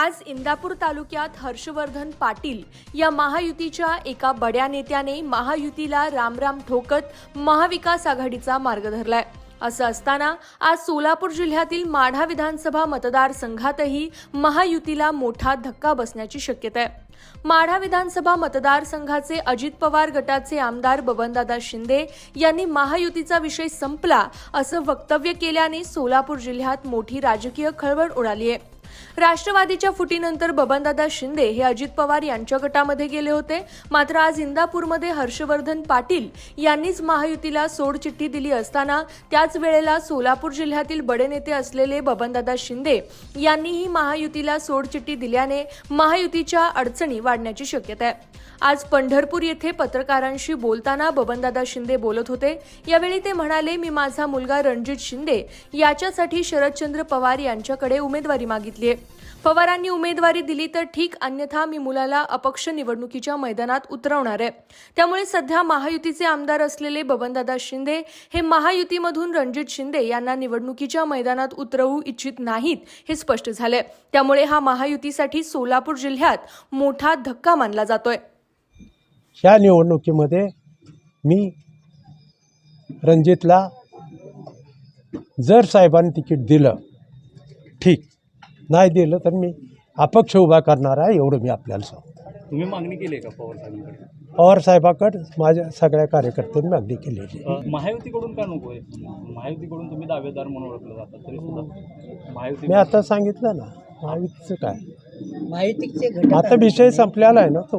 आज इंदापूर तालुक्यात हर्षवर्धन पाटील या महायुतीच्या एका बड्या नेत्याने महायुतीला रामराम ठोकत महाविकास आघाडीचा मार्ग धरलाय. असं असताना आज सोलापूर जिल्ह्यातील माढा विधानसभा मतदारसंघातही महायुतीला मोठा धक्का बसण्याची शक्यता आहे. माढा विधानसभा मतदारसंघाचे अजित पवार गटाचे आमदार बबनदादा शिंदे यांनी महायुतीचा विषय संपला असं वक्तव्य केल्याने सोलापूर जिल्ह्यात मोठी राजकीय खळबळ उडाली आहे. राष्ट्रवादीच्या फुटीनंतर बबनदादा शिंदे हे अजित पवार यांच्या गटामध्ये गेले होते. मात्र आज इंदापूरमध्ये हर्षवर्धन पाटील यांनीच महायुतीला सोडचिठ्ठी दिली असताना त्याच वेळेला सोलापूर जिल्ह्यातील बडे नेते असलेले बबनदादा शिंदे यांनीही महायुतीला सोडचिठ्ठी दिल्याने महायुतीच्या अडचणी वाढण्याची शक्यता आहे. आज पंढरपूर येथे पत्रकारांशी बोलताना बबनदादा शिंदे बोलत होते. यावेळी ते म्हणाले मी माझा मुलगा रणजित शिंदे याच्यासाठी शरदचंद्र पवार यांच्याकडे उमेदवारी मागितली आहे. पवारांनी उमेदवारी दिली तर ठीक अन्यथा मी मुलाला अपक्ष निवडणुकीच्या मैदानात उतरवणार आहे. त्यामुळे सध्या महायुतीचे आमदार असलेले बबनदादा शिंदे हे महायुतीमधून रणजित शिंदे यांना निवडणुकीच्या मैदानात उतरवू इच्छित नाहीत हे स्पष्ट झालंय. त्यामुळे हा महायुतीसाठी सोलापूर जिल्ह्यात मोठा धक्का मानला जातोय. या निवडणुकीमध्ये मी रणजितला जर साहेबांनी तिकीट दिलं ठीक. नाही दिलं तर मी अपक्ष उभा करणार आहे एवढं मी आपल्याला सांगतो. तुम्ही मागणी केली आहे का पवार साहेबांकडे? पवार साहेबाकडं माझ्या सगळ्या कार्यकर्त्यांनी मागणी केलेली आहे. अ, महायुतीकडून का नको आहे? महायुतीकडून तुम्ही दावेदार म्हणून ओळखलं जातात तरी सुद्धा महायुती मी आता सांगितलं ना महायुतीचं काय? माहितीचे घटक आता विषय संपलेला आहे ना तो.